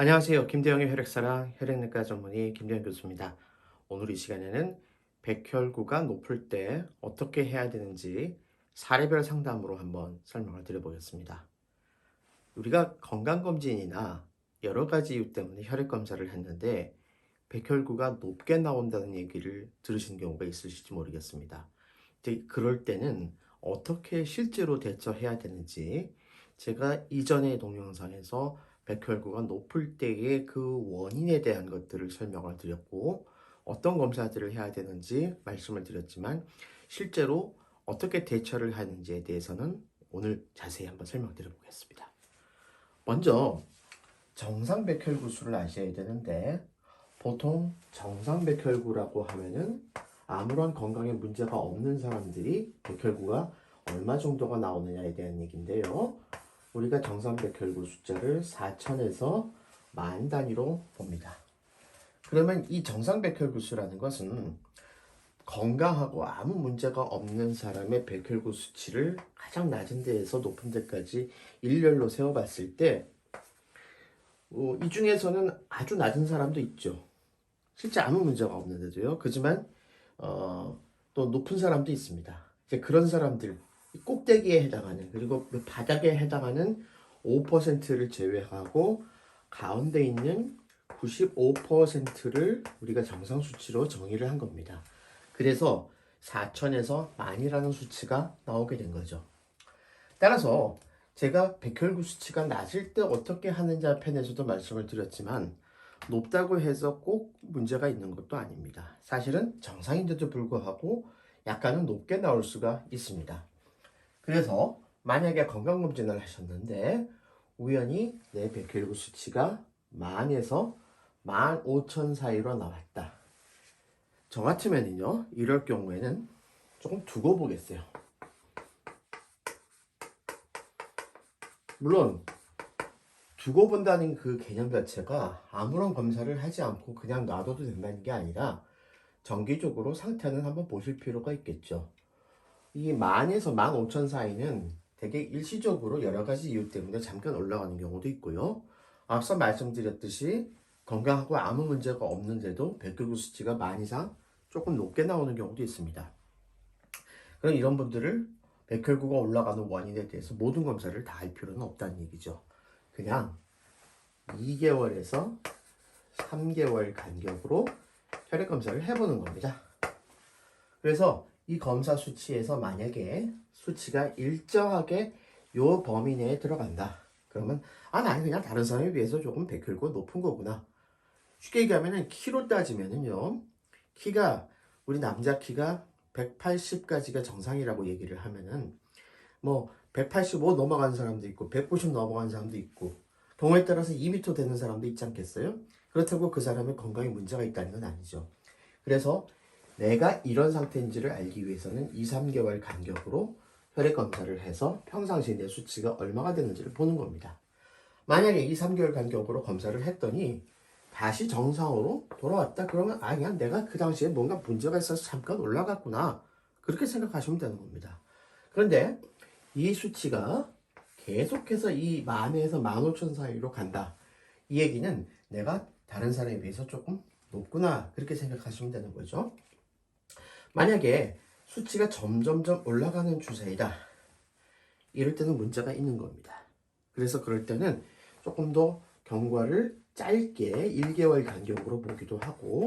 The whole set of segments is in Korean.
안녕하세요. 김대영의 혈액사랑 혈액내과 전문의 김대영 교수입니다. 오늘 이 시간에는 백혈구가 높을 때 어떻게 해야 되는지 사례별 상담으로 한번 설명을 드려보겠습니다. 우리가 건강검진이나 여러 가지 이유 때문에 혈액검사를 했는데 백혈구가 높게 나온다는 얘기를 들으신 경우가 있으실지 모르겠습니다. 그럴 때는 어떻게 실제로 대처해야 되는지 제가 이전의 동영상에서 백혈구가 높을 때의 그 원인에 대한 것들을 설명을 드렸고 어떤 검사들을 해야 되는지 말씀을 드렸지만 실제로 어떻게 대처를 하는지에 대해서는 오늘 자세히 한번 설명드려 보겠습니다. 먼저 정상 백혈구 수를 아셔야 되는데 보통 정상 백혈구라고 하면은 아무런 건강에 문제가 없는 사람들이 백혈구가 얼마 정도가 나오느냐에 대한 얘기인데요. 우리가 정상 백혈구 숫자를 4천에서 만 단위로 봅니다. 그러면 이 정상 백혈구 수라는 것은 건강하고 아무 문제가 없는 사람의 백혈구 수치를 가장 낮은 데에서 높은 데까지 일렬로 세워봤을 때, 어, 이 중에서는 아주 낮은 사람도 있죠. 실제 아무 문제가 없는데도요. 그지만 어, 또 높은 사람도 있습니다. 이제 그런 사람들 꼭대기에 해당하는 그리고 그 바닥에 해당하는 5%를 제외하고 가운데 있는 95%를 우리가 정상 수치로 정의를 한 겁니다. 그래서 4천에서 만이라는 수치가 나오게 된 거죠. 따라서 제가 백혈구 수치가 낮을 때 어떻게 하는지 편에서도 말씀을 드렸지만 높다고 해서 꼭 문제가 있는 것도 아닙니다. 사실은 정상인데도 불구하고 약간은 높게 나올 수가 있습니다. 그래서 만약에 건강검진을 하셨는데 우연히 내 백혈구 수치가 만에서 만 오천 사이로 나왔다. 저 같으면요 이럴 경우에는 조금 두고 보겠어요. 물론 두고 본다는 그 개념 자체가 아무런 검사를 하지 않고 그냥 놔둬도 된다는 게 아니라 정기적으로 상태는 한번 보실 필요가 있겠죠. 이 만에서 만 오천 사이는 되게 일시적으로 여러 가지 이유 때문에 잠깐 올라가는 경우도 있고요. 앞서 말씀드렸듯이 건강하고 아무 문제가 없는데도 백혈구 수치가 만 이상 조금 높게 나오는 경우도 있습니다. 그럼 이런 분들을 백혈구가 올라가는 원인에 대해서 모든 검사를 다 할 필요는 없다는 얘기죠. 그냥 2개월에서 3개월 간격으로 혈액 검사를 해보는 겁니다. 그래서 이 검사 수치에서 만약에 수치가 일정하게 요 범위 내에 들어간다. 그러면 아 나는 그냥 다른 사람에 비해서 조금 백혈구 높은 거구나. 쉽게 얘기하면은 키로 따지면은요. 키가 우리 남자 키가 180까지가 정상이라고 얘기를 하면은 뭐 185 넘어간 사람도 있고 190 넘어간 사람도 있고 경우에 따라서 2m 되는 사람도 있지 않겠어요? 그렇다고 그 사람의 건강에 문제가 있다는 건 아니죠. 그래서 내가 이런 상태인지를 알기 위해서는 2, 3개월 간격으로 혈액 검사를 해서 평상시에 내 수치가 얼마가 되는지를 보는 겁니다. 만약에 2, 3개월 간격으로 검사를 했더니 다시 정상으로 돌아왔다 그러면 아 그냥 내가 그 당시에 뭔가 문제가 있어서 잠깐 올라갔구나 그렇게 생각하시면 되는 겁니다. 그런데 이 수치가 계속해서 이 만에서 만 오천 사이로 간다. 이 얘기는 내가 다른 사람에 비해서 조금 높구나 그렇게 생각하시면 되는 거죠. 만약에 수치가 점점점 올라가는 추세이다. 이럴 때는 문제가 있는 겁니다. 그래서 그럴 때는 조금 더 경과를 짧게 1개월 간격으로 보기도 하고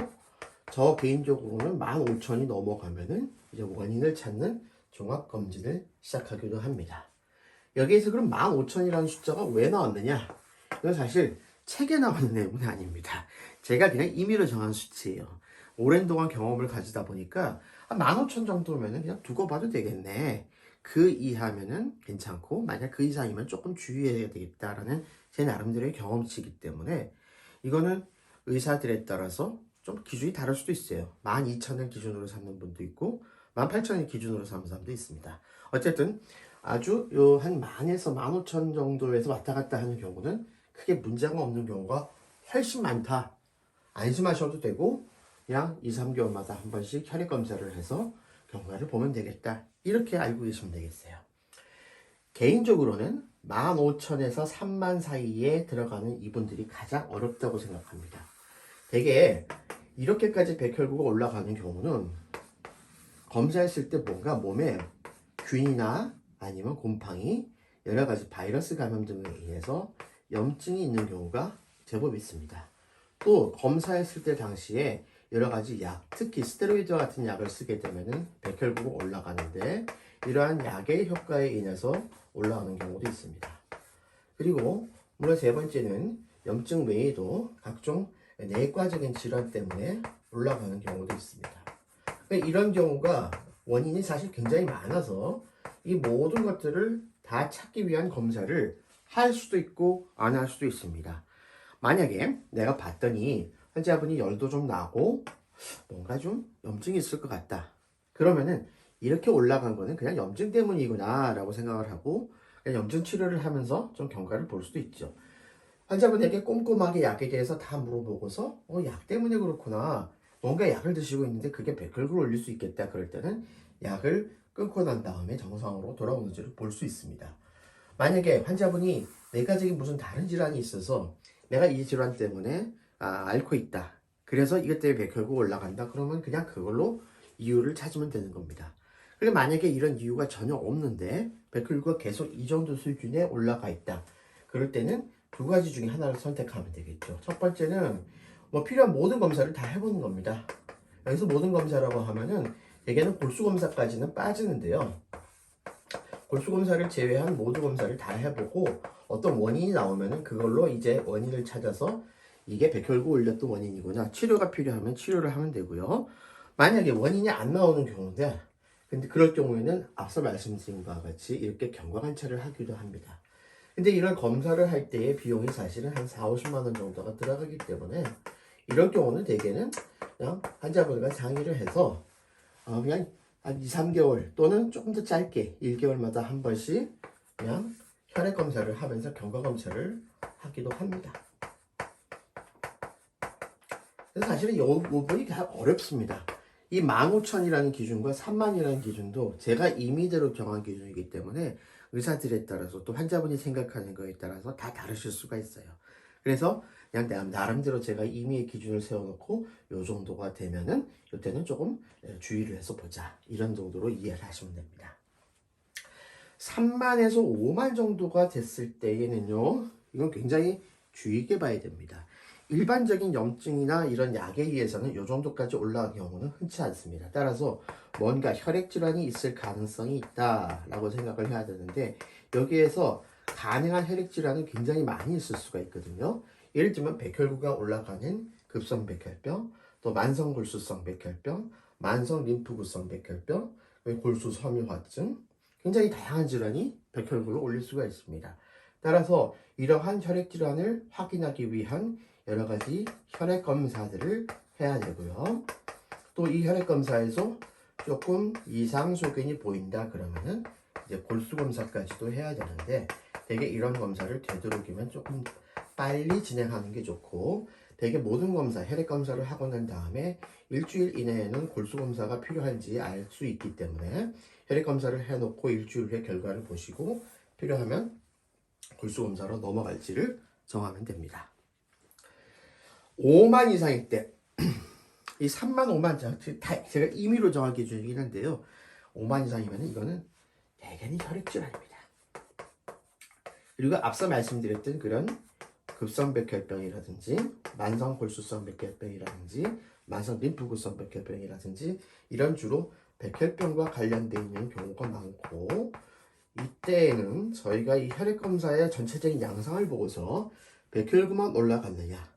저 개인적으로는 15,000이 넘어가면은 이제 원인을 찾는 종합검진을 시작하기도 합니다. 여기에서 그럼 15,000이라는 숫자가 왜 나왔느냐? 이건 사실 책에 나오는 내용은 아닙니다. 제가 그냥 임의로 정한 수치예요. 오랜 동안 경험을 가지다 보니까 한 15,000 정도면은 그냥 두고 봐도 되겠네. 그 이하면은 괜찮고 만약 그 이상이면 조금 주의해야 되겠다라는 제 나름대로의 경험치이기 때문에 이거는 의사들에 따라서 좀 기준이 다를 수도 있어요. 12,000을 기준으로 삼는 분도 있고 18,000을 기준으로 삼는 사람도 있습니다. 어쨌든 아주 요 한 만에서 15,000 정도에서 왔다 갔다 하는 경우는 크게 문제가 없는 경우가 훨씬 많다. 안심하셔도 되고 그냥 2, 3개월마다 한 번씩 혈액 검사를 해서 경과를 보면 되겠다. 이렇게 알고 계시면 되겠어요. 개인적으로는 15,000에서 3만 사이에 들어가는 이분들이 가장 어렵다고 생각합니다. 되게 이렇게까지 백혈구가 올라가는 경우는 검사했을 때 뭔가 몸에 균이나 아니면 곰팡이, 여러 가지 바이러스 감염 등에 의해서 염증이 있는 경우가 제법 있습니다. 또 검사했을 때 당시에 여러 가지 약, 특히 스테로이드 같은 약을 쓰게 되면은 백혈구가 올라가는데 이러한 약의 효과에 인해서 올라가는 경우도 있습니다. 그리고 물론 세 번째는 염증 외에도 각종 내과적인 질환 때문에 올라가는 경우도 있습니다. 그러니까 이런 경우가 원인이 사실 굉장히 많아서 이 모든 것들을 다 찾기 위한 검사를 할 수도 있고 안 할 수도 있습니다. 만약에 내가 봤더니 환자분이 열도 좀 나고 뭔가 좀 염증이 있을 것 같다. 그러면은 이렇게 올라간 거는 그냥 염증 때문이구나 라고 생각을 하고 그냥 염증 치료를 하면서 좀 경과를 볼 수도 있죠. 환자분에게 꼼꼼하게 약에 대해서 다 물어보고서 어, 약 때문에 그렇구나. 뭔가 약을 드시고 있는데 그게 백혈구를 올릴 수 있겠다. 그럴 때는 약을 끊고 난 다음에 정상으로 돌아오는지를 볼 수 있습니다. 만약에 환자분이 내과적인 무슨 다른 질환이 있어서 내가 이 질환 때문에 아, 앓고 있다. 그래서 이것 때문에 백혈구가 올라간다. 그러면 그냥 그걸로 이유를 찾으면 되는 겁니다. 그리고 만약에 이런 이유가 전혀 없는데 백혈구가 계속 이 정도 수준에 올라가 있다. 그럴 때는 두 가지 중에 하나를 선택하면 되겠죠. 첫 번째는 뭐 필요한 모든 검사를 다 해보는 겁니다. 여기서 모든 검사라고 하면은 대개는 골수 검사까지는 빠지는데요. 골수 검사를 제외한 모든 검사를 다 해보고 어떤 원인이 나오면은 그걸로 이제 원인을 찾아서 이게 백혈구 올렸던 원인이구나. 치료가 필요하면 치료를 하면 되고요. 만약에 원인이 안 나오는 경우인데 근데 그럴 경우에는 앞서 말씀드린 바와 같이 이렇게 경과 관찰을 하기도 합니다. 근데 이런 검사를 할 때의 비용이 사실은 한 4, 50만 원 정도가 들어가기 때문에 이런 경우는 대개는 그냥 환자분과 상의를 해서 어, 그냥 한 2, 3개월 또는 조금 더 짧게 1개월마다 한 번씩 그냥 혈액 검사를 하면서 경과 검사를 하기도 합니다. 그래서 사실은 이 부분이 어렵습니다. 이 15,000이라는 기준과 3만이라는 기준도 제가 임의대로 정한 기준이기 때문에 의사들에 따라서 또 환자분이 생각하는 거에 따라서 다 다르실 수가 있어요. 그래서 그냥 나름대로 제가 임의의 기준을 세워놓고 요 정도가 되면은 이때는 조금 주의를 해서 보자 이런 정도로 이해를 하시면 됩니다. 3만에서 5만 정도가 됐을 때에는요 이건 굉장히 주의 있게 봐야 됩니다. 일반적인 염증이나 이런 약에 의해서는 이 정도까지 올라간 경우는 흔치 않습니다. 따라서 뭔가 혈액 질환이 있을 가능성이 있다라고 생각을 해야 되는데 여기에서 가능한 혈액 질환은 굉장히 많이 있을 수가 있거든요. 예를 들면 백혈구가 올라가는 급성 백혈병, 또 만성 골수성 백혈병, 만성 림프구성 백혈병, 골수 섬유화증, 굉장히 다양한 질환이 백혈구를 올릴 수가 있습니다. 따라서 이러한 혈액 질환을 확인하기 위한 여러 가지 혈액 검사들을 해야 되고요. 또 이 혈액 검사에서 조금 이상 소견이 보인다 그러면은 이제 골수 검사까지도 해야 되는데 되게 이런 검사를 되도록이면 조금 빨리 진행하는 게 좋고 되게 모든 검사 혈액 검사를 하고 난 다음에 일주일 이내에는 골수 검사가 필요한지 알 수 있기 때문에 혈액 검사를 해놓고 일주일 후에 결과를 보시고 필요하면 골수 검사로 넘어갈지를 정하면 됩니다. 5만 이상일 때, 이 3만, 5만, 자, 제가 임의로 정한 기준이긴 한데요. 5만 이상이면 이거는 대개는 혈액질환입니다. 그리고 앞서 말씀드렸던 그런 급성 백혈병이라든지 만성 골수성 백혈병이라든지 만성 림프구성 백혈병이라든지 이런 주로 백혈병과 관련되어 있는 경우가 많고 이때에는 저희가 이 혈액 검사의 전체적인 양상을 보고서 백혈구만 올라갔느냐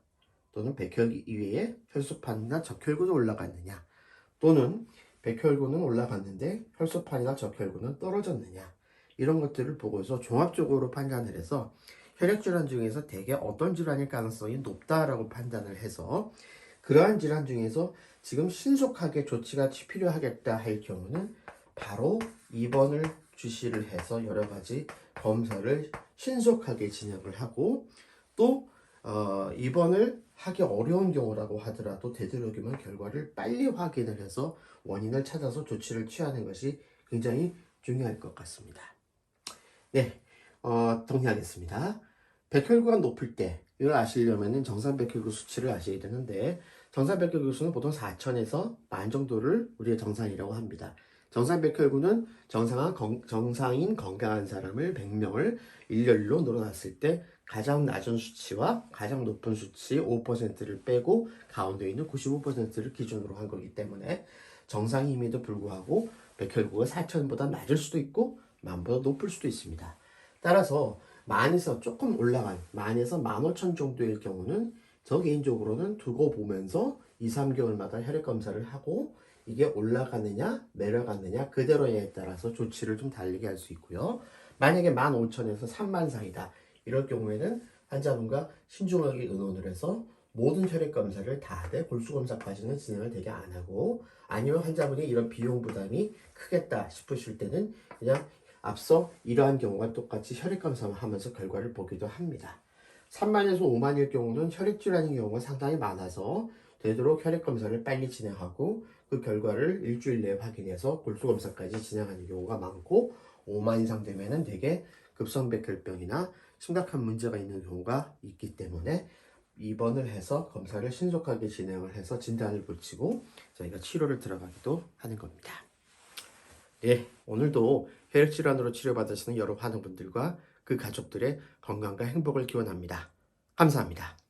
또는 백혈 이외에 혈소판이나 적혈구도 올라갔느냐? 또는 백혈구는 올라갔는데 혈소판이나 적혈구는 떨어졌느냐? 이런 것들을 보고서 종합적으로 판단을 해서 혈액질환 중에서 대개 어떤 질환일 가능성이 높다라고 판단을 해서 그러한 질환 중에서 지금 신속하게 조치가 필요하겠다 할 경우는 바로 입원을 주시를 해서 여러 가지 검사를 신속하게 진행을 하고 또 어, 입원을 하기 어려운 경우라고 하더라도 되도록이면 결과를 빨리 확인을 해서 원인을 찾아서 조치를 취하는 것이 굉장히 중요할 것 같습니다. 네, 어, 정리하겠습니다. 백혈구가 높을 때 이걸 아시려면 정상 백혈구 수치를 아셔야 되는데 정상 백혈구 수는 보통 4천에서 만 정도를 우리가 정상이라고 합니다. 정상 백혈구는 정상한 건- 정상인 건강한 사람을 100명을 일렬로 늘어났을 때 가장 낮은 수치와 가장 높은 수치 5%를 빼고 가운데 있는 95%를 기준으로 한 거기 때문에 정상임에도 불구하고 백혈구가 4천보다 낮을 수도 있고 만보다 높을 수도 있습니다. 따라서 만에서 조금 올라간 만에서 만 오천 정도일 경우는 저 개인적으로는 두고 보면서 2, 3개월마다 혈액 검사를 하고 이게 올라가느냐 내려가느냐 그대로에 따라서 조치를 좀 달리게 할 수 있고요. 만약에 만 오천에서 3만 사이다 이럴 경우에는 환자분과 신중하게 의논을 해서 모든 혈액 검사를 다 하되 골수 검사까지는 진행을 되게 안 하고 아니면 환자분이 이런 비용 부담이 크겠다 싶으실 때는 그냥 앞서 이러한 경우가 똑같이 혈액 검사만 하면서 결과를 보기도 합니다. 3만에서 5만일 경우는 혈액 질환인 경우가 상당히 많아서 되도록 혈액 검사를 빨리 진행하고 그 결과를 일주일 내에 확인해서 골수 검사까지 진행하는 경우가 많고 5만 이상 되면은 되게 급성백혈병이나 심각한 문제가 있는 경우가 있기 때문에 입원을 해서 검사를 신속하게 진행을 해서 진단을 붙이고 저희가 치료를 들어가기도 하는 겁니다. 예, 오늘도 혈액 질환으로 치료받으시는 여러 환우분들과 그 가족들의 건강과 행복을 기원합니다. 감사합니다.